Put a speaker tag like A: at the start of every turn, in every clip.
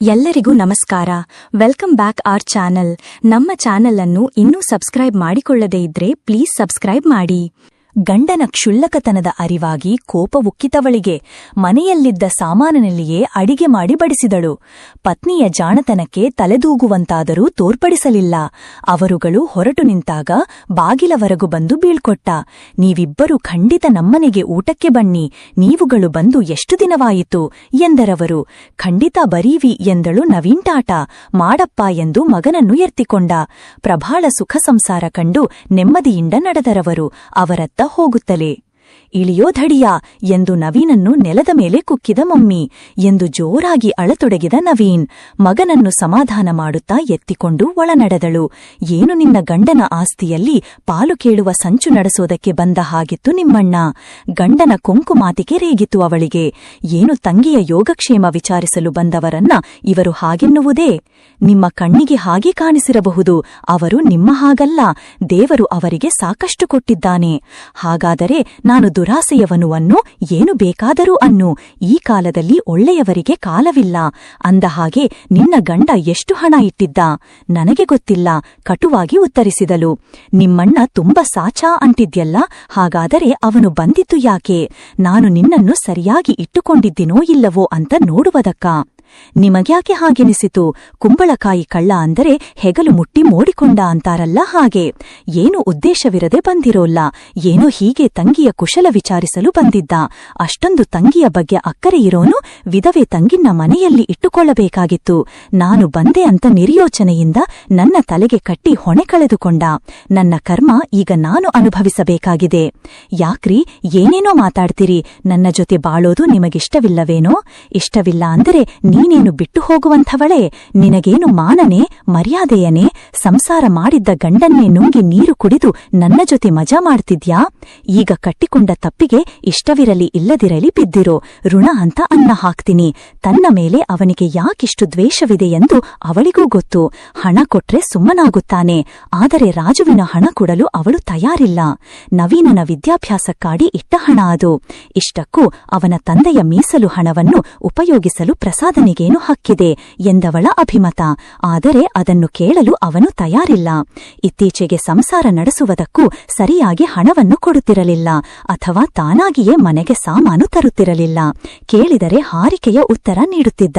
A: ಎಲ್ಲರಿಗೂ ನಮಸ್ಕಾರ. Welcome back our channel ನಮ್ಮ ಚಾನಲ್ ಅನ್ನು ಇನ್ನೂ ಸಬ್ಸ್ಕ್ರೈಬ್ ಮಾಡಿಕೊಳ್ಳದೇ ಇದ್ರೆ ಪ್ಲೀಸ್ ಸಬ್ಸ್ಕ್ರೈಬ್ ಮಾಡಿ. ಗಂಡನ ಕ್ಷುಲ್ಲಕತನದ ಅರಿವಾಗಿ ಕೋಪ ಉಕ್ಕಿತವಳಿಗೆ ಮನೆಯಲ್ಲಿದ್ದ ಸಾಮಾನಿನಲ್ಲಿಯೇ ಅಡಿಗೆ ಮಾಡಿ ಬಡಿಸಿದಳು. ಪತ್ನಿಯ ಜಾಣತನಕ್ಕೆ ತಲೆದೂಗುವಂತಾದರೂ ತೋರ್ಪಡಿಸಲಿಲ್ಲ. ಅವರುಗಳು ಹೊರಟು ನಿಂತಾಗ ಬಾಗಿಲವರೆಗೂ ಬಂದು ಬೀಳ್ಕೊಟ್ಟ. ನೀವಿಬ್ಬರೂ ಖಂಡಿತ ನಮ್ಮನೆಗೆ ಊಟಕ್ಕೆ ಬನ್ನಿ, ನೀವುಗಳು ಬಂದು ಎಷ್ಟು ದಿನವಾಯಿತು? ಎಂದರವರು. ಖಂಡಿತ ಬರೀವಿ ಎಂದಳು ನವೀಂಟಾಟ ಮಾಡಪ್ಪ ಎಂದು ಮಗನನ್ನು ಎತ್ತಿಕೊಂಡ. ಪ್ರಭಾಳ ಸುಖ ಸಂಸಾರ ಕಂಡು ನೆಮ್ಮದಿಯಿಂದ ನಡೆದರವರು. ಅವರತ್ತ ಹೋಗುತ್ತಲೇ ಇಳಿಯೋ ಧಡಿಯಾ ಎಂದು ನವೀನನ್ನು ನೆಲದ ಮೇಲೆ ಕುಕ್ಕಿದ ಮಮ್ಮಿ ಎಂದು ಜೋರಾಗಿ ಅಳತೊಡಗಿದ ನವೀನ್ ಮಗನನ್ನು ಸಮಾಧಾನ ಮಾಡುತ್ತಾ ಎತ್ತಿಕೊಂಡು ಒಳನಡೆದಳು. ಏನು ನಿನ್ನ ಗಂಡನ ಆಸ್ತಿಯಲ್ಲಿ ಪಾಲು ಕೇಳುವ ಸಂಚು ನಡೆಸೋದಕ್ಕೆ ಬಂದ ಹಾಗಿತ್ತು ನಿಮ್ಮಣ್ಣ. ಗಂಡನ ಕೊಂಕು ಮಾತಿಗೆ ರೇಗಿತು ಅವಳಿಗೆ. ಏನು ತಂಗಿಯ ಯೋಗಕ್ಷೇಮ ವಿಚಾರಿಸಲು ಬಂದವರನ್ನ ಇವರು ಹಾಗೆನ್ನುವುದೇ? ನಿಮ್ಮ ಕಣ್ಣಿಗೆ ಹಾಗೆ ಕಾಣಿಸಿರಬಹುದು. ಅವರು ನಿಮ್ಮ ಹಾಗಲ್ಲ. ದೇವರು ಅವರಿಗೆ ಸಾಕಷ್ಟು ಕೊಟ್ಟಿದ್ದಾನೆ. ಹಾಗಾದರೆ ನಾನು ದುರಾಸೆಯವನು ಅನ್ನು ಏನು ಬೇಕಾದರೂ ಅನ್ನು ಈ ಕಾಲದಲ್ಲಿ ಒಳ್ಳೆಯವರಿಗೆ ಕಾಲವಿಲ್ಲ. ಅಂದ ಹಾಗೆ ನಿನ್ನ ಗಂಡ ಎಷ್ಟು ಹಣ ಇಟ್ಟಿದ್ದ? ನನಗೆ ಗೊತ್ತಿಲ್ಲ, ಕಟುವಾಗಿ ಉತ್ತರಿಸಿದಳು. ನಿಮ್ಮಣ್ಣ ತುಂಬ ಸಾಚಾ ಅಂಟಿದ್ಯಲ್ಲ ಹಾಗಾದರೆ ಅವನು ಬಂದಿದ್ದು ಯಾಕೆ? ನಾನು ನಿನ್ನನ್ನು ಸರಿಯಾಗಿ ಇಟ್ಟುಕೊಂಡಿದ್ದೀನೋ ಇಲ್ಲವೋ ಅಂತ ನೋಡುವುದಕ್ಕ. ನಿಮಗ್ಯಾಕೆ ಹಾಗೆನಿಸಿತು? ಕುಂಬಳಕಾಯಿ ಕಳ್ಳ ಅಂದರೆ ಹೆಗಲು ಮುಟ್ಟಿ ಮೋಡಿಕೊಂಡ ಅಂತಾರಲ್ಲ ಹಾಗೆ. ಏನು ಉದ್ದೇಶವಿರದೆ ಬಂದಿರೋಲ್ಲ. ಏನೋ ಹೀಗೆ ತಂಗಿಯ ಕುಶಲ ವಿಚಾರಿಸಲು ಬಂದಿದ್ದ. ಅಷ್ಟೊಂದು ತಂಗಿಯ ಬಗ್ಗೆ ಅಕ್ಕರೆ ಇರೋನು ವಿಧವೆ ತಂಗಿನ್ನ ಮನೆಯಲ್ಲಿ ಇಟ್ಟುಕೊಳ್ಳಬೇಕಾಗಿತ್ತು. ನಾನು ಬಂದೆ ಅಂತ ನಿರ್ಯೋಚನೆಯಿಂದ ನನ್ನ ತಲೆಗೆ ಕಟ್ಟಿ ಹೊಣೆ ಕಳೆದುಕೊಂಡ. ನನ್ನ ಕರ್ಮ ಈಗ ನಾನು ಅನುಭವಿಸಬೇಕಾಗಿದೆ. ಯಾಕ್ರಿ, ಏನೇನೋ ಮಾತಾಡ್ತೀರಿ? ನನ್ನ ಜೊತೆ ಬಾಳೋದು ನಿಮಗಿಷ್ಟವಿಲ್ಲವೇನೋ? ಇಷ್ಟವಿಲ್ಲ ಅಂದರೆ ನೀನೇನು ಬಿಟ್ಟು ಹೋಗುವಂಥವಳೆ? ನಿನಗೇನು ಮಾನನೆ, ಮರ್ಯಾದೆಯನೇ? ಸಂಸಾರ ಮಾಡಿದ್ದ ಗಂಡನ್ನೇ ನುಂಗಿ ನೀರು ಕುಡಿದು ನನ್ನ ಜೊತೆ ಮಜಾ ಮಾಡ್ತಿದ್ಯಾ? ಈಗ ಕಟ್ಟಿಕೊಂಡ ತಪ್ಪಿಗೆ ಇಷ್ಟವಿರಲಿ ಇಲ್ಲದಿರಲಿ ಬಿದ್ದಿರೋ, ಋಣ ಅಂತ ಅನ್ನ ಹಾಕ್ತೀನಿ. ತನ್ನ ಮೇಲೆ ಅವನಿಗೆ ಯಾಕಿಷ್ಟು ದ್ವೇಷವಿದೆ ಎಂದು ಅವಳಿಗೂ ಗೊತ್ತು. ಹಣ ಕೊಟ್ರೆ ಸುಮ್ಮನಾಗುತ್ತಾನೆ. ಆದರೆ ರಾಜುವಿನ ಹಣ ಕೊಡಲು ಅವಳು ತಯಾರಿಲ್ಲ. ನವೀನನ ವಿದ್ಯಾಭ್ಯಾಸಕ್ಕಾಡಿ ಇಟ್ಟ ಹಣ ಅದು. ಇಷ್ಟಕ್ಕೂ ಅವನ ತಂದೆಯ ಮೀಸಲು ಹಣವನ್ನು ಉಪಯೋಗಿಸಲು ಪ್ರಸಾದನಿಗೇನು ಹಕ್ಕಿದೆ ಎಂದವಳ ಅಭಿಮತ. ಆದರೆ ಅದನ್ನು ಕೇಳಲು ಅವನು ತಯಾರಿಲ್ಲ. ಇತ್ತೀಚೆಗೆ ಸಂಸಾರ ನಡೆಸುವುದಕ್ಕೂ ಸರಿಯಾಗಿ ಹಣವನ್ನು ಕೊಡುತ್ತಿರಲಿಲ್ಲ. ಅಥವಾ ತಾನಾಗಿಯೇ ಮನೆಗೆ ಸಾಮಾನು ತರುತ್ತಿರಲಿಲ್ಲ. ಕೇಳಿದರೆ ಹಾರಿಕೆಯ ಉತ್ತರ ನೀಡುತ್ತಿದ್ದ.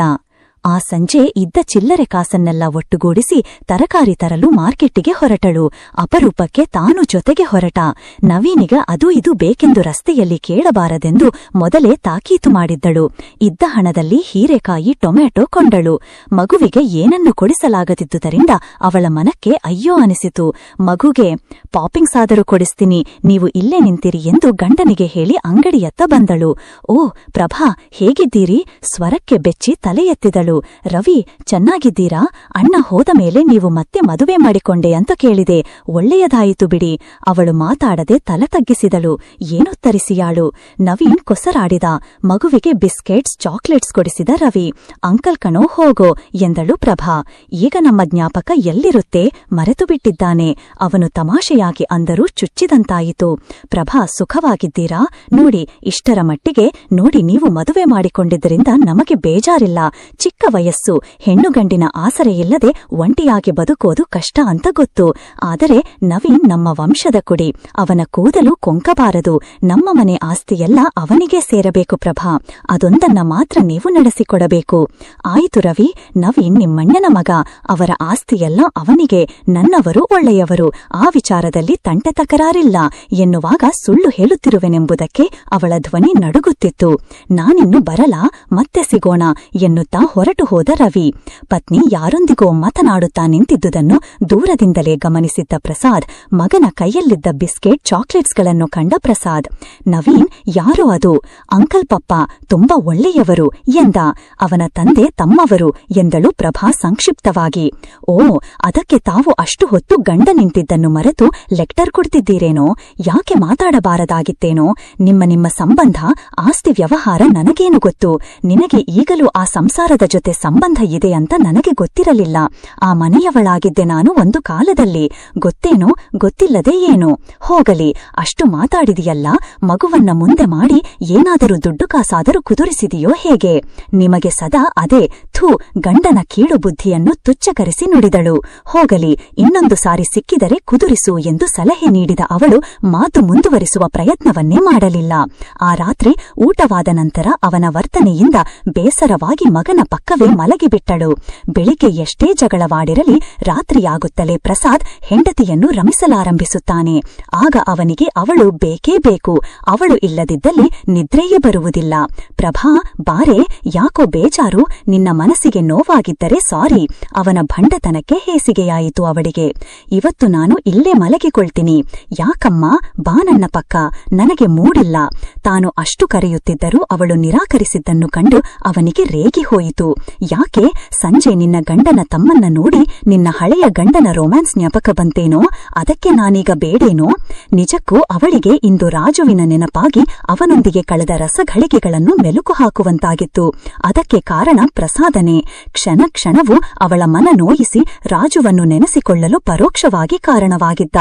A: ಆ ಸಂಜೆ ಇದ್ದ ಚಿಲ್ಲರೆ ಕಾಸನ್ನೆಲ್ಲ ಒಟ್ಟುಗೂಡಿಸಿ ತರಕಾರಿ ತರಲು ಮಾರ್ಕೆಟ್ಟಿಗೆ ಹೊರಟಳು. ಅಪರೂಪಕ್ಕೆ ತಾನು ಜೊತೆಗೆ ಹೊರಟ. ನವೀನಿಗ ಅದು ಇದು ಬೇಕೆಂದು ರಸ್ತೆಯಲ್ಲಿ ಕೇಳಬಾರದೆಂದು ಮೊದಲೇ ತಾಕೀತು ಮಾಡಿದ್ದಳು. ಇದ್ದ ಹಣದಲ್ಲಿ ಹೀರೆಕಾಯಿ, ಟೊಮ್ಯಾಟೊ ಕೊಂಡಳು. ಮಗುವಿಗೆ ಏನನ್ನು ಕೊಡಿಸಲಾಗದಿದ್ದುದರಿಂದ ಅವಳ ಮನಕ್ಕೆ ಅಯ್ಯೋ ಅನಿಸಿತು. ಮಗುಗೆ ಪಾಪಿಂಗ್ಸ್ ಆದರೂ ಕೊಡಿಸ್ತೀನಿ, ನೀವು ಇಲ್ಲೇ ನಿಂತಿರಿ ಎಂದು ಗಂಡನಿಗೆ ಹೇಳಿ ಅಂಗಡಿಯತ್ತ ಬಂದಳು. ಓ, ಪ್ರಭಾ, ಹೇಗಿದ್ದೀರಿ? ಸ್ವರಕ್ಕೆ ಬೆಚ್ಚಿ ತಲೆ ಎತ್ತಿದಳು ರವಿ, ಚೆನ್ನಾಗಿದ್ದೀರಾ? ಅಣ್ಣ ಹೋದ ಮೇಲೆ ನೀವು ಮತ್ತೆ ಮದುವೆ ಮಾಡಿಕೊಂಡೆ ಅಂತ ಕೇಳಿದೆ. ಒಳ್ಳೆಯದಾಯಿತು ಬಿಡಿ. ಅವಳು ಮಾತಾಡದೆ ತಲೆ ತಗ್ಗಿಸಿದಳು. ಏನುತ್ತರಿಸಿಯಾಳು ನವೀನ್ ಕೊಸರಾಡಿದ. ಮಗುವಿಗೆ ಬಿಸ್ಕೆಟ್ಸ್, ಚಾಕ್ಲೇಟ್ಸ್ ಕೊಡಿಸಿದ ರವಿ. ಅಂಕಲ್ ಕಣೋ, ಹೋಗೋ ಎಂದಳು ಪ್ರಭಾ. ಈಗ ನಮ್ಮ ಜ್ಞಾಪಕ ಎಲ್ಲಿರುತ್ತೆ? ಮರೆತು ಬಿಟ್ಟಿದ್ದಾನೆ. ಅವನು ತಮಾಷೆಯಾಗಿ ಅಂದರೂ ಚುಚ್ಚಿದಂತಾಯಿತು. ಪ್ರಭಾ, ಸುಖವಾಗಿದ್ದೀರಾ? ನೋಡಿ, ಇಷ್ಟರ ಮಟ್ಟಿಗೆ ನೋಡಿ, ನೀವು ಮದುವೆ ಮಾಡಿಕೊಂಡಿದ್ದರಿಂದ ನಮಗೆ ಬೇಜಾರಿಲ್ಲ. ಚಿಕ್ಕ ವಯಸ್ಸು ಹೆಣ್ಣುಗಂಡಿನ ಆಸರೆಯಿಲ್ಲದೆ ಒಂಟಿಯಾಗಿ ಬದುಕೋದು ಕಷ್ಟ ಅಂತ ಗೊತ್ತು. ಆದರೆ ನವೀನ್ ನಮ್ಮ ವಂಶದ ಕುಡಿ. ಅವನ ಕೂದಲು ಕೊಂಕಬಾರದು. ನಮ್ಮ ಮನೆ ಆಸ್ತಿಯೆಲ್ಲ ಅವನಿಗೆ ಸೇರಬೇಕು ಪ್ರಭಾ. ಅದೊಂದನ್ನ ಮಾತ್ರ ನೀವು ನಡೆಸಿಕೊಡಬೇಕು. ಆಯಿತು ರವಿ, ನವೀನ್ ನಿಮ್ಮಣ್ಣನ ಮಗ. ಅವರ ಆಸ್ತಿಯೆಲ್ಲ ಅವನಿಗೆ, ನನ್ನವರು ಒಳ್ಳೆಯವರು. ಆ ವಿಚಾರದಲ್ಲಿ ತಂಟೆ ತಕರಾರಿಲ್ಲ. ಎನ್ನುವಾಗ ಸುಳ್ಳು ಹೇಳುತ್ತಿರುವೆನೆಂಬುದಕ್ಕೆ ಅವಳ ಧ್ವನಿ ನಡುಗುತ್ತಿತ್ತು. ನಾನಿನ್ನು ಬರಲ? ಮತ್ತೆ ಸಿಗೋಣ ಎನ್ನುತ್ತಾ ಹೊರಟು ಹೋದ ರವಿ. ಪತ್ನಿ ಯಾರೊಂದಿಗೋ ಮಾತನಾಡುತ್ತಾ ನಿಂತಿದ್ದುದನ್ನು ದೂರದಿಂದಲೇ ಗಮನಿಸಿದ್ದ ಪ್ರಸಾದ್ ಮಗನ ಕೈಯಲ್ಲಿದ್ದ ಬಿಸ್ಕೆಟ್ ಚಾಕ್ಲೇಟ್ಸ್ಗಳನ್ನು ಕಂಡ ಪ್ರಸಾದ್. ನವೀನ್, ಯಾರೋ ಅದು? ಅಂಕಲ್ ಪಪ್ಪ, ತುಂಬಾ ಒಳ್ಳೆಯವರು ಎಂದ. ಅವನ ತಂದೆ ತಮ್ಮವರು ಎಂದಳು ಪ್ರಭಾ ಸಂಕ್ಷಿಪ್ತವಾಗಿ. ಓ, ಅದಕ್ಕೆ ತಾವು ಅಷ್ಟು ಹೊತ್ತು ಗಂಡ ನಿಂತಿದ್ದನ್ನು ಮರೆತು ಲೆಕ್ಟರ್ ಕೊಡ್ತಿದ್ದೀರೇನೋ? ಯಾಕೆ ಮಾತಾಡಬಾರದಾಗಿತ್ತೇನೋ? ನಿಮ್ಮ ನಿಮ್ಮ ಸಂಬಂಧ, ಆಸ್ತಿ ವ್ಯವಹಾರ ನನಗೇನು ಗೊತ್ತು? ನಿನಗೆ ಈಗಲೂ ಆ ಸಂಸಾರದ ಜೊತೆ ಸಂಬಂಧ ಇದೆ ಅಂತ ನನಗೆ ಗೊತ್ತಿರಲಿಲ್ಲ. ಆ ಮನೆಯವಳಾಗಿದ್ದೆ ನಾನು ಒಂದು ಕಾಲದಲ್ಲಿ. ಗೊತ್ತೇನೋ, ಗೊತ್ತಿಲ್ಲದೆ ಏನೋ. ಹೋಗಲಿ, ಅಷ್ಟು ಮಾತಾಡಿದೆಯಲ್ಲ. ಮಗುವನ್ನ ಮುಂದೆ ಮಾಡಿ ಏನಾದರೂ ದುಡ್ಡು ಕಾಸಾದರೂ ಕುದುರಿಸಿದೆಯೋ ಹೇಗೆ? ನಿಮಗೆ ಸದಾ ಅದೇ, ಥೂ, ಗಂಡನ ಕೀಳು ಬುದ್ಧಿಯನ್ನು ತುಚ್ಛಕರಿಸಿ ನುಡಿದಳು. ಹೋಗಲಿ, ಇನ್ನೊಂದು ಸಾರಿ ಸಿಕ್ಕಿದರೆ ಕುದುರಿಸು ಎಂದು ಸಲಹೆ ನೀಡಿದ ಅವಳು ಮಾತು ಮುಂದುವರಿಸುವ ಪ್ರಯತ್ನವನ್ನೇ ಮಾಡಲಿಲ್ಲ. ಆ ರಾತ್ರಿ ಊಟವಾದ ನಂತರ ಅವನ ವರ್ತನೆಯಿಂದ ಬೇಸರವಾಗಿ ಮಗನ ಪಕ್ಕವೇ ಮಲಗಿಬಿಟ್ಟಳು. ಬೆಳಿಗ್ಗೆ ಎಷ್ಟೇ ಜಗಳವಾಡಿರಲಿ ರಾತ್ರಿಯಾಗುತ್ತಲೇ ಪ್ರಸಾದ್ ಹೆಂಡತಿಯನ್ನು ರಮಿಸಲಾರಂಭಿಸುತ್ತಾನೆ. ಆಗ ಅವನಿಗೆ ಅವಳು ಬೇಕೇ ಬೇಕು. ಅವಳು ಇಲ್ಲದಿದ್ದಲ್ಲಿ ನಿದ್ರೆಯೇ ಬರುವುದಿಲ್ಲ. ಪ್ರಭಾ, ಬಾರೆ, ಯಾಕೋ ಬೇಜಾರು? ನಿನ್ನ ಮನಸ್ಸಿಗೆ ನೋವಾಗಿದ್ದರೆ ಸಾರಿ. ಅವನ ಭಂಡತನಕ್ಕೆ ಹೇಸಿಗೆಯಾಯಿತು ಅವಳಿಗೆ. ಇವತ್ತು ನಾನು ಇಲ್ಲೇ ಮಲಗಿಕೊಳ್ತೀನಿ. ಯಾಕಮ್ಮ? ಬಾ ನನ್ನ ಪಕ್ಕ. ನನಗೆ ಮೂಡಿಲ್ಲ. ತಾನು ಅಷ್ಟು ಕರೆಯುತ್ತಿದ್ದರೂ ಅವಳು ನಿರಾಕರಿಸಿದ್ದನ್ನು ಕಂಡು ಅವನಿಗೆ ರೇಗಿ ಹೋಯಿತು. ಯಾಕೆ ಸಂಜೆ ನಿನ್ನ ಗಂಡನ ತಮ್ಮನ್ನ ನೋಡಿ ನಿನ್ನ ಹಳೆಯ ಗಂಡನ ರೊಮ್ಯಾನ್ಸ್ ಜ್ಞಾಪಕ ಬಂತೇನೋ? ಅದಕ್ಕೆ ನಾನೀಗ ಬೇಡೇನೋ? ನಿಜಕ್ಕೂ ಅವಳಿಗೆ ಇಂದು ರಾಜುವಿನ ನೆನಪಾಗಿ ಅವನೊಂದಿಗೆ ಕಳೆದ ರಸಘಳಿಗೆಗಳನ್ನು ಮೆಲುಕು ಹಾಕುವಂತಾಗಿತ್ತು. ಅದಕ್ಕೆ ಕಾರಣ ಪ್ರಸಾದನೆ. ಕ್ಷಣ ಕ್ಷಣವೂ ಅವಳ ಮನ ನೋಯಿಸಿ ರಾಜುವನ್ನು ನೆನೆಸಿಕೊಳ್ಳಲು ಪರೋಕ್ಷವಾಗಿ ಕಾರಣವಾಗಿದ್ದ.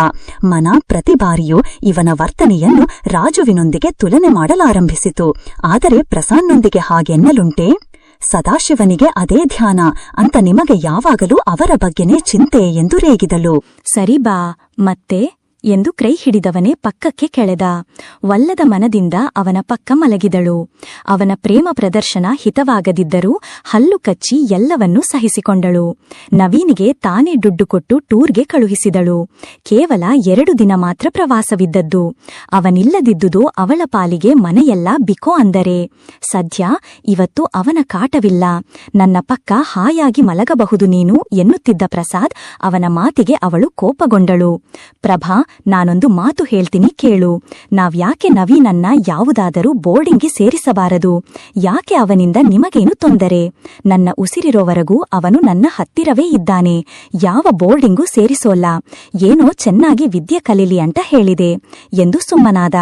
A: ಮನ ಪ್ರತಿ ಬಾರಿಯೂ ಇವನ ವರ್ತನೆಯನ್ನು ರಾಜುವಿನೊಂದಿಗೆ ತುಲನೆ ಮಾಡಲಾರಂಭಿಸಿತು. ಆದರೆ ಪ್ರಸಾನ್ನೊಂದಿಗೆ ಹಾಗೆನ್ನಲುಂಟೆ? ಸದಾಶಿವನಿಗೆ ಅದೇ ಧ್ಯಾನ. ಅಂತ ನಿಮಗೆ ಯಾವಾಗಲೂ ಅವರ ಬಗ್ಗೆನೇ ಚಿಂತೆ ಎಂದು ರೇಗಿದಳು. ಸರಿ ಬಾ ಮತ್ತೆ? ಎಂದು ಕೈ ಹಿಡಿದವನೇ ಪಕ್ಕಕ್ಕೆ ಕೆಳೆದ. ವಲ್ಲದ ಮನದಿಂದ ಅವನ ಪಕ್ಕ ಮಲಗಿದಳು. ಅವನ ಪ್ರೇಮ ಪ್ರದರ್ಶನ ಹಿತವಾಗದಿದ್ದರೂ ಹಲ್ಲು ಕಚ್ಚಿ ಎಲ್ಲವನ್ನೂ ಸಹಿಸಿಕೊಂಡಳು. ನವೀನಿಗೆ ತಾನೇ ದುಡ್ಡು ಕೊಟ್ಟು ಟೂರ್ಗೆ ಕಳುಹಿಸಿದಳು. ಕೇವಲ ಎರಡು ದಿನ ಮಾತ್ರ ಪ್ರವಾಸವಿದ್ದದ್ದು. ಅವನಿಲ್ಲದಿದ್ದುದು ಅವಳ ಪಾಲಿಗೆ ಮನೆಯೆಲ್ಲ ಬಿಕೋ ಅಂದರೆ, ಸದ್ಯ ಇವತ್ತು ಅವನ ಕಾಟವಿಲ್ಲ. ನನ್ನ ಪಕ್ಕ ಹಾಯಾಗಿ ಮಲಗಬಹುದು ನೀನು ಎನ್ನುತ್ತಿದ್ದ ಪ್ರಸಾದ್ ಅವನ ಮಾತಿಗೆ ಅವಳು ಕೋಪಗೊಂಡಳು. ಪ್ರಭಾ ನಾನೊಂದು ಮಾತು ಹೇಳ್ತೀನಿ ಕೇಳು. ನಾವ್ಯಾಕೆ ನವೀನನ್ನ ಯಾವುದಾದರೂ ಬೋರ್ಡಿಂಗ್ಗೆ ಸೇರಿಸಬಾರದು? ಯಾಕೆ ಅವನಿಂದ ನಿಮಗೇನು ತೊಂದರೆ? ನನ್ನ ಉಸಿರಿರೋವರೆಗೂ ಅವನು ನನ್ನ ಹತ್ತಿರವೇ ಇದ್ದಾನೆ. ಯಾವ ಬೋರ್ಡಿಂಗೂ ಸೇರಿಸೋಲ್ಲ. ಏನೋ ಚೆನ್ನಾಗಿ ವಿದ್ಯೆ ಕಲೀಲಿ ಅಂತ ಹೇಳಿದೆ. ಎಂದು ಸುಮ್ಮನಾದ.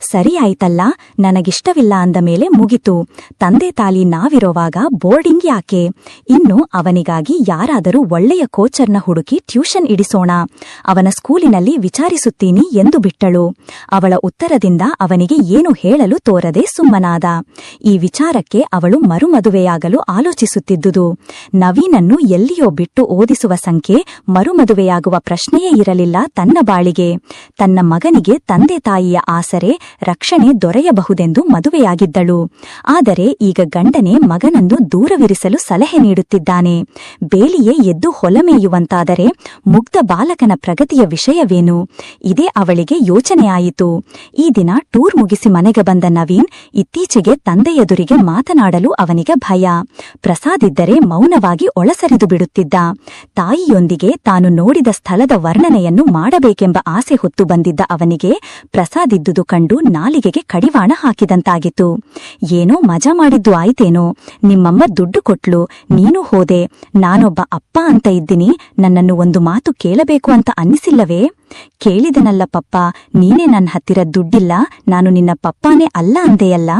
A: ಸರಿ ಆಯ್ತಲ್ಲ, ನನಗಿಷ್ಟವಿಲ್ಲ ಅಂದ ಮೇಲೆ ಮುಗಿತು. ತಂದೆ ತಾಲಿ ನಾವಿರೋವಾಗ ಬೋರ್ಡಿಂಗ್ ಯಾಕೆ? ಇನ್ನು ಅವನಿಗಾಗಿ ಯಾರಾದರೂ ಒಳ್ಳೆಯ ಕೋಚರ್ನ ಹುಡುಕಿ ಟ್ಯೂಷನ್ ಇಡಿಸೋಣ. ಅವನ ಸ್ಕೂಲಿನಲ್ಲಿ ವಿಚಾರಿಸುತ್ತೀನಿ ಎಂದು ಬಿಟ್ಟಳು. ಅವಳ ಉತ್ತರದಿಂದ ಅವನಿಗೆ ಏನು ಹೇಳಲು ತೋರದೆ ಸುಮ್ಮನಾದ. ಈ ವಿಚಾರಕ್ಕೆ ಅವಳು ಮರುಮದುವೆಯಾಗಲು ಆಲೋಚಿಸುತ್ತಿದ್ದುದು. ನವೀನನ್ನು ಎಲ್ಲಿಯೋ ಬಿಟ್ಟು ಓದಿಸುವ ಸಂಖ್ಯೆ ಮರುಮದುವೆಯಾಗುವ ಪ್ರಶ್ನೆಯೇ ಇರಲಿಲ್ಲ ತನ್ನ ಬಾಳಿಗೆ. ತನ್ನ ಮಗನಿಗೆ ತಂದೆ ತಾಯಿಯ ಆಸರೆ, ರಕ್ಷಣೆ ದೊರೆಯಬಹುದೆಂದು ಮದುವೆಯಾಗಿದ್ದಳು. ಆದರೆ ಈಗ ಗಂಡನೆ ಮಗನನ್ನು ದೂರವಿರಿಸಲು ಸಲಹೆ ನೀಡುತ್ತಿದ್ದಾನೆ. ಬೇಲಿಯೇ ಎದ್ದು ಹೊಲಮೇಯುವಂತಾದರೆ ಮುಗ್ಧ ಬಾಲಕನ ಪ್ರಗತಿಯ ವಿಷಯವೇನು? ಇದೇ ಅವಳಿಗೆ ಯೋಚನೆಯಾಯಿತು ಈ ದಿನ ಟೂರ್ ಮುಗಿಸಿ ಮನೆಗೆ ಬಂದ ನವೀನ್ ಇತ್ತೀಚೆಗೆ ತಂದೆಯೆದುರಿಗೆ ಮಾತನಾಡಲು ಅವನಿಗೆ ಭಯ. ಪ್ರಸಾದ್ ಇದ್ದರೆ ಮೌನವಾಗಿ ಒಳಸರಿದು ಬಿಡುತ್ತಿದ್ದ. ತಾಯಿಯೊಂದಿಗೆ ತಾನು ನೋಡಿದ ಸ್ಥಳದ ವರ್ಣನೆಯನ್ನು ಮಾಡಬೇಕೆಂಬ ಆಸೆ ಹೊತ್ತು ಬಂದಿದ್ದ ಅವನಿಗೆ ಪ್ರಸಾದ್ ಇದ್ದುದು ಕಂಡು ನಾಲಿಗೆಗೆ ಕಡಿವಾಣ ಹಾಕಿದಂತಾಗಿತ್ತು. ಏನೋ ಮಜಾ ಮಾಡಿದ್ದು ಆಯ್ತೇನೋ. ನಿಮ್ಮಮ್ಮ ದುಡ್ಡು ಕೊಟ್ಲು. ನೀನು ಹೋದೆ. ನಾನೊಬ್ಬ ಅಪ್ಪ ಅಂತ ಇದ್ದೀನಿ. ನನ್ನನ್ನು ಒಂದು ಮಾತು ಕೇಳಬೇಕು ಅಂತ ಅನ್ನಿಸಿಲ್ಲವೇ? ಕೇಳಿದನಲ್ಲ ಪಪ್ಪ ನೀನೇ ನನ್ನ ಹತ್ತಿರ ದುಡ್ಡಿಲ್ಲ ನಾನು ನಿನ್ನ ಪಪ್ಪಾನೇ ಅಲ್ಲ ಅಂದೆಯಲ್ಲ?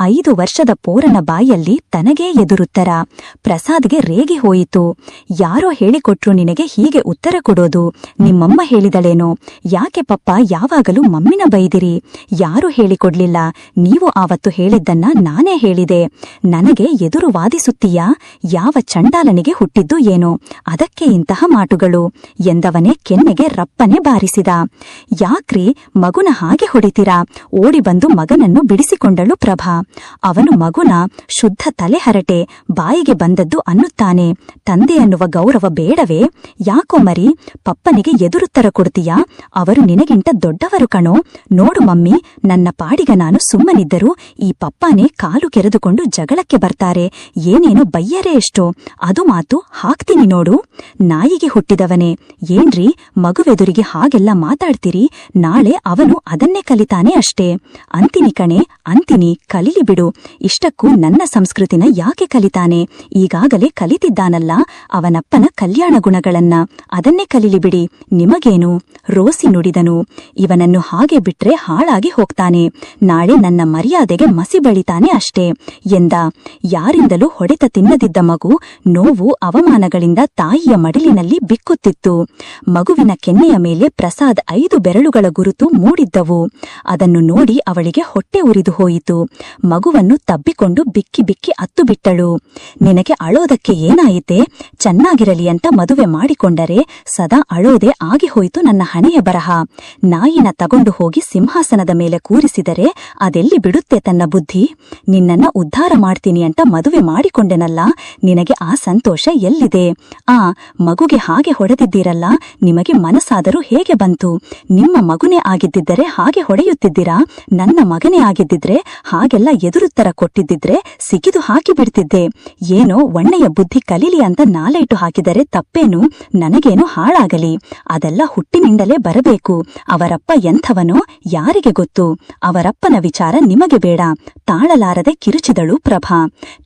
A: ಐದು ವರ್ಷದ ಪೋರನ ಬಾಯಲ್ಲಿ ತನಗೇ ಎದುರುತ್ತರ. ಪ್ರಸಾದ್ಗೆ ರೇಗಿ ಹೋಯಿತು. ಯಾರೋ ಹೇಳಿಕೊಟ್ರು ನಿನಗೆ ಹೀಗೆ ಉತ್ತರ ಕೊಡೋದು. ನಿಮ್ಮಮ್ಮ ಹೇಳಿದಳೇನೋ. ಯಾಕೆ ಪಪ್ಪ, ಯಾವಾಗಲೂ ಮಮ್ಮಿನ ಬೈದಿರಿ. ಯಾರು ಹೇಳಿಕೊಡ್ಲಿಲ್ಲ. ನೀವು ಆವತ್ತು ಹೇಳಿದ್ದನ್ನ ನಾನೇ ಹೇಳಿದೆ. ನನಗೆ ಎದುರು ವಾದಿಸುತ್ತೀಯಾ? ಯಾವ ಚಂಡಾಲನಿಗೆ ಹುಟ್ಟಿದ್ದು ಏನೋ? ಅದಕ್ಕೆ ಇಂತಹ ಮಾಟುಗಳು ಎಂದವನೇ ಕೆನ್ನೆಗೆ ರಪ್ಪನೆ ಬಾರಿಸಿದ. ಯಾಕ್ರಿ ಮಗುನ ಹಾಗೆ ಹೊಡಿತೀರಾ? ಓಡಿ ಬಂದು ಮಗನನ್ನು ಬಿಡಿಸಿಕೊಂಡಳು ಪ್ರಭಾ. ಅವನು ಮಗುನ ಶುದ್ಧ ತಲೆಹರಟೆ ಬಾಯಿಗೆ ಬಂದದ್ದು ಅನ್ನುತ್ತಾನೆ. ತಂದೆ ಅನ್ನುವ ಗೌರವ ಬೇಡವೇ? ಯಾಕೋ ಮರಿ, ಪಪ್ಪನಿಗೆ ಎದುರುತ್ತರ ಕೊಡ್ತೀಯಾ? ಅವರು ನಿನಗಿಂತ ದೊಡ್ಡವರು ಕಣೋ. ನೋಡು ಮಮ್ಮಿ, ನನ್ನ ಪಾಡಿಗ ನಾನು ಸುಮ್ಮನಿದ್ದರೂ ಈ ಪಪ್ಪನೇ ಕಾಲು ಕೆರೆದುಕೊಂಡು ಜಗಳಕ್ಕೆ ಬರ್ತಾರೆ. ಏನೇನೋ ಬಯ್ಯರೇ ಎಷ್ಟೋ. ಅದು ಮಾತು ಹಾಕ್ತೀನಿ ನೋಡು. ನಾಯಿಗೆ ಹುಟ್ಟಿದವನೇ. ಏನ್ರಿ, ಮಗುವೆದುರಿಗೆ ಹಾಗೆಲ್ಲ ಮಾತಾಡ್ತೀರಿ? ನಾಳೆ ಅವನು ಅದನ್ನೇ ಕಲಿತಾನೆ ಅಷ್ಟೇ. ಅಂತಿನಿ ಕಣೆ, ಅಂತಿನಿ. ಕಲಿಲಿ ಬಿಡು. ಇಷ್ಟಕ್ಕೂ ನನ್ನ ಸಂಸ್ಕೃತಿನ ಯಾಕೆ ಕಲಿತಾನೆ? ಈಗಾಗಲೇ ಕಲಿತಿದ್ದಾನಲ್ಲ ಅವನಪ್ಪನ ಕಲ್ಯಾಣ ಗುಣಗಳನ್ನ. ಅದನ್ನೇ ಕಲಿಲಿ ಬಿಡಿ. ನಿಮಗೇನು? ರೋಸಿ ನುಡಿದನು. ಇವನನ್ನು ಹಾಗೆ ಬಿಟ್ರೆ ಹಾಳಾಗಿ ಹೋಗ್ತಾನೆ. ನಾಳೆ ನನ್ನ ಮರ್ಯಾದೆಗೆ ಮಸಿ ಬಳಿತಾನೆ ಅಷ್ಟೇ. ಎಂದ, ಯಾರಿಂದಲೂ ಹೊಡೆತ ತಿನ್ನದಿದ್ದ ಮಗು ನೋವು ಅವಮಾನಗಳಿಂದ ತಾಯಿಯ ಮಡಿಲಿನಲ್ಲಿ ಬಿಕ್ಕುತ್ತಿತ್ತು. ಮಗುವಿನ ಕೆನ್ನೆಯ ಮೇಲೆ ಪ್ರಸಾದ್ ಐದು ಬೆರಳುಗಳ ಗುರುತು ಮೂಡಿದ್ದವು. ಅದನ್ನು ನೋಡಿ ಅವಳಿಗೆ ಹೊಟ್ಟೆ ಉರಿದು ಹೋಯಿತು. ಮಗುವನ್ನು ತಬ್ಬಿಕೊಂಡು ಬಿಕ್ಕಿ ಬಿಕ್ಕಿ ಅತ್ತು ಬಿಟ್ಟಳು. ನಿನಗೆ ಅಳೋದಕ್ಕೆ ಏನಾಯಿತೆ? ಚೆನ್ನಾಗಿರಲಿ ಅಂತ ಮದುವೆ ಮಾಡಿಕೊಂಡರೆ ಸದಾ ಅಳೋದೆ ಆಗಿ ಹೋಯಿತು ನನ್ನ ಹಣೆಯ ಬರಹ. ನಾಯಿನ ತಗೊಂಡು ಹೋಗಿ ಸಿಂಹಾಸನದ ಮೇಲೆ ಕೂರಿಸಿದರೆ ಅದೆಲ್ಲಿ ಬಿಡುತ್ತೆ ತನ್ನ ಬುದ್ಧಿ? ನಿನ್ನನ್ನ ಉದ್ಧಾರ ಮಾಡ್ತೀನಿ ಅಂತ ಮದುವೆ ಮಾಡಿಕೊಂಡೆನಲ್ಲ, ನಿನಗೆ ಆ ಸಂತೋಷ ಎಲ್ಲಿದೆ? ಆ, ಮಗುಗೆ ಹಾಗೆ ಹೊಡೆದಿದ್ದೀರಲ್ಲ, ನಿಮಗೆ ಮನಸ್ಸಾದರೂ ಹೇಗೆ ಬಂತು? ನಿಮ್ಮ ಮಗುನೇ ಆಗಿದ್ದಿದ್ದರೆ ಹಾಗೆ ಹೊಡೆಯುತ್ತಿದ್ದೀರಾ? ನನ್ನ ಮಗನೇ ಆಗಿದ್ದಿದ್ರೆ ಹಾಗೆಲ್ಲ ಎದುರುತ್ತರ ಕೊಟ್ಟಿದ್ದಿದ್ರೆ ಸಿಗಿದು ಹಾಕಿ ಬಿಡ್ತಿದ್ದೆ. ಏನೋ ಒಣ್ಣೆಯ ಬುದ್ಧಿ ಕಲೀಲಿ ಅಂತ ನಾಲೈಟು ಹಾಕಿದರೆ ತಪ್ಪೇನು? ನನಗೇನು ಹಾಳಾಗಲಿ. ಅದೆಲ್ಲ ಹುಟ್ಟಿನಿಂದಲೇ ಬರಬೇಕು. ಅವರಪ್ಪ ಎಂಥವನೋ ಯಾರಿಗೆ ಗೊತ್ತು? ಅವರಪ್ಪನ ವಿಚಾರ ನಿಮಗೆ ಬೇಡ. ತಾಳಲಾರದೆ ಕಿರುಚಿದಳು ಪ್ರಭಾ.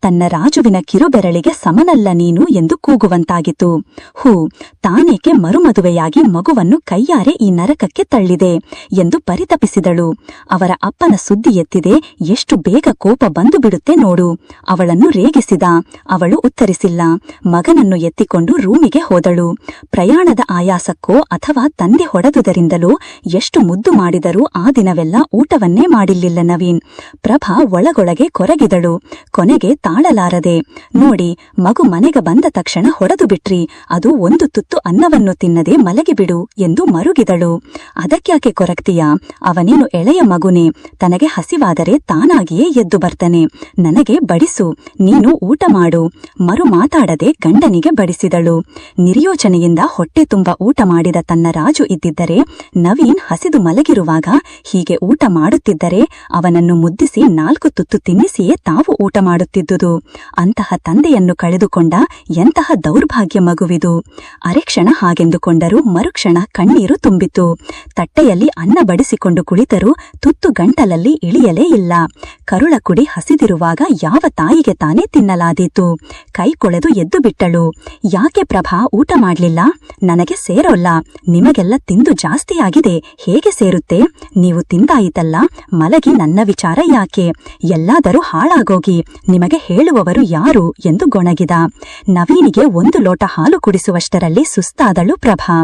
A: ತನ್ನ ರಾಜುವಿನ ಕಿರುಬೆರಳಿಗೆ ಸಮನಲ್ಲ ನೀನು ಎಂದು ಕೂಗುವಂತಾಗಿತು ಹೂ ತಾನೇಕೆ ಮರುಮದುವೆಯಾಗಿ ಮಗುವನ್ನು ಕೈಯಾರೆ ಈ ನರಕಕ್ಕೆ ತಳ್ಳಿದೆ ಎಂದು ಪರಿತಪಿಸಿದಳು. ಅವರ ಅಪ್ಪನ ಸುದ್ದಿ ಎತ್ತಿದೆ, ಎಷ್ಟು ಬೇಗ ಕೋಪ ಬಂದು ಬಿಡುತ್ತೆ ನೋಡು. ಅವಳನ್ನು ರೇಗಿಸಿದ, ಅವಳು ಉತ್ತರಿಸಿಲ್ಲ. ಮಗನನ್ನು ಎತ್ತಿಕೊಂಡು ರೂಮಿಗೆ ಹೋದಳು. ಪ್ರಯಾಣದ ಆಯಾಸಕ್ಕೋ ಅಥವಾ ತಂದೆ ಹೊಡೆದುದರಿಂದಲೋ ಎಷ್ಟು ಮುದ್ದು ಮಾಡಿದರೂ ಆ ದಿನವೆಲ್ಲ ಊಟವನ್ನೇ ಮಾಡಿಲ್ಲ ನವೀನ್. ಪ್ರಭಾ ಒಳಗೊಳಗೆ ಕೊರಗಿದಳು. ಕೊನೆಗೆ ತಾಳಲಾರದೆ, ನೋಡಿ, ಮಗು ಮನೆಗೆ ಬಂದ ತಕ್ಷಣ ಹೊಡೆದು ಬಿಟ್ರಿ. ಅದು ಒಂದು ತುತ್ತು ಅನ್ನವನ್ನು ತಿನ್ನದೆ ಮಲಗಿಬಿಡು ಎಂದು ಮರುಗಿದಳು. ಅದಕ್ಕ್ಯಾಕೆ ಕೊರಗ್ತೀಯಾ ಅವನೇನು ಎಳೆಯ ಮಗುನೇ, ತನಗೆ ಹಸಿವಾದರೆ ತಾನಾಗಿಯೇ ಎದ್ದು ಬರ್ತನೆ. ನನಗೆ ಬಡಿಸು, ನೀನು ಊಟ ಮಾಡು. ಮರು ಮಾತಾಡದೆ ಗಂಡನಿಗೆ ಬಡಿಸಿದಳು. ನಿರ್ಯೋಚನೆಯಿಂದ ಹೊಟ್ಟೆ ತುಂಬ ಊಟ ಮಾಡಿದ ತನ್ನ ರಾಜು ಇದ್ದಿದ್ದರೆ, ನವೀನ್ ಹಸಿದು ಮಲಗಿರುವಾಗ ಹೀಗೆ ಊಟ ಮಾಡುತ್ತಿದ್ದರೆ, ಅವನನ್ನು ಮುದ್ದಿಸಿ ನಾಲ್ಕು ತುತ್ತು ತಿನ್ನಿಸಿಯೇ ತಾವು ಊಟ ಮಾಡುತ್ತಿದ್ದುದು. ಅಂತಹ ತಂದೆಯನ್ನು ಕಳೆದುಕೊಂಡ ಎಂತಹ ದೌರ್ಭಾಗ್ಯ ಮಗುವಿದು. ಅರೆಕ್ಷಣ ಹಾಗೆಂದುಕೊಂಡರೂ ಮರುಕ್ಷಣ ಕಣ್ಣೀರು ತುಂಬಿತು ತಟ್ಟೆಯಲ್ಲಿ ಅನ್ನ ಬಡಿಸಿಕೊಂಡು ಕುಳಿತರೂ ತುತ್ತು ಗಂಟಲಲ್ಲಿ ಇಳಿಯಲೇ ಇಲ್ಲ. ಕರುಳ ಕುಡಿ ಹಸಿದಿರುವಾಗ ಯಾವ ತಾಯಿಗೆ ತಾನೇ ತಿನ್ನಲಾದೀತು. ಕೈ ಕೊಳೆದು ಎದ್ದು ಬಿಟ್ಟಳು. ಯಾಕೆ ಪ್ರಭಾ ಊಟ ಮಾಡ್ಲಿಲ್ಲ? ನನಗೆ ಸೇರೋಲ್ಲ. ನಿಮಗೆಲ್ಲ ತಿಂದು ಜಾಸ್ತಿಯಾಗಿದೆ ಹೇಗೆ ಸೇರುತ್ತೆ? ನೀವು ತಿಂದಾಯಿತಲ್ಲ. ಮಲಗಿ ನನ್ನ ವಿಚಾರ ಯಾಕೆ? ಎಲ್ಲಾದರೂ ಹಾಳಾಗೋಗಿ ನಿಮಗೆ ಹೇಳುವವರು ಯಾರು ಎಂದು ಗೊಣಗಿದ. ನವೀನಿಗೆ ಒಂದು ಲೋಟ ಹಾಲು ಕುಡಿಸುವಷ್ಟರಲ್ಲಿ ಸುಸ್ತಾದಳು ಪ್ರಭಾ